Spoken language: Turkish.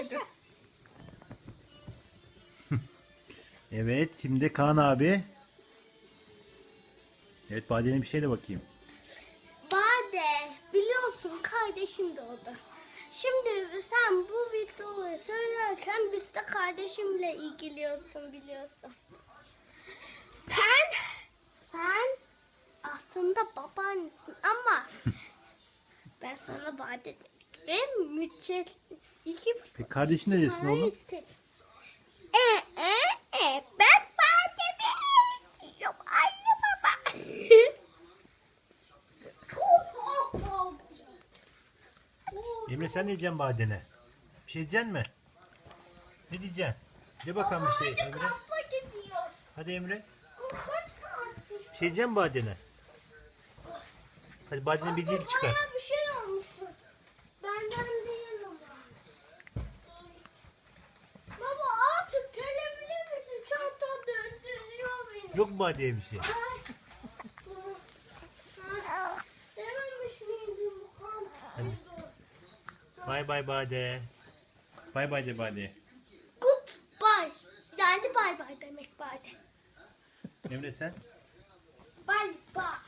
üşüdüm. Evet şimdi Kaan abi. Evet Bade'nin bir şeyle bakayım. Bade biliyorsun kardeşim doğdu. Şimdi sen bu videoyu söylerken biz de kardeşimle ilgiliyorsun biliyorsun. Sen, sen aslında babaannesin ama ben sana Bade ve mütçe iki Peki kardeşin ne desin oğlum? istedim. E, e, e, ben Bade'mi istiyorum anne baba. Emre sen ne diyeceksin Bade'ne? Bir şey diyeceksin mi? Ne diyeceksin? De bakalım bir şey Hadi Emre. kampa gidiyoruz. Hadi Emre. Kaç saat? Bir şey diyeceksin Bade'ne? Hadi Bade'nin bir dil çıkar. Bana bir şey Yok mu Bade'ye bir şey? Bay bay Bade. Bay bay de Bade. Goodbye. Yani bay bay demek bay. Emre sen? Bay bay.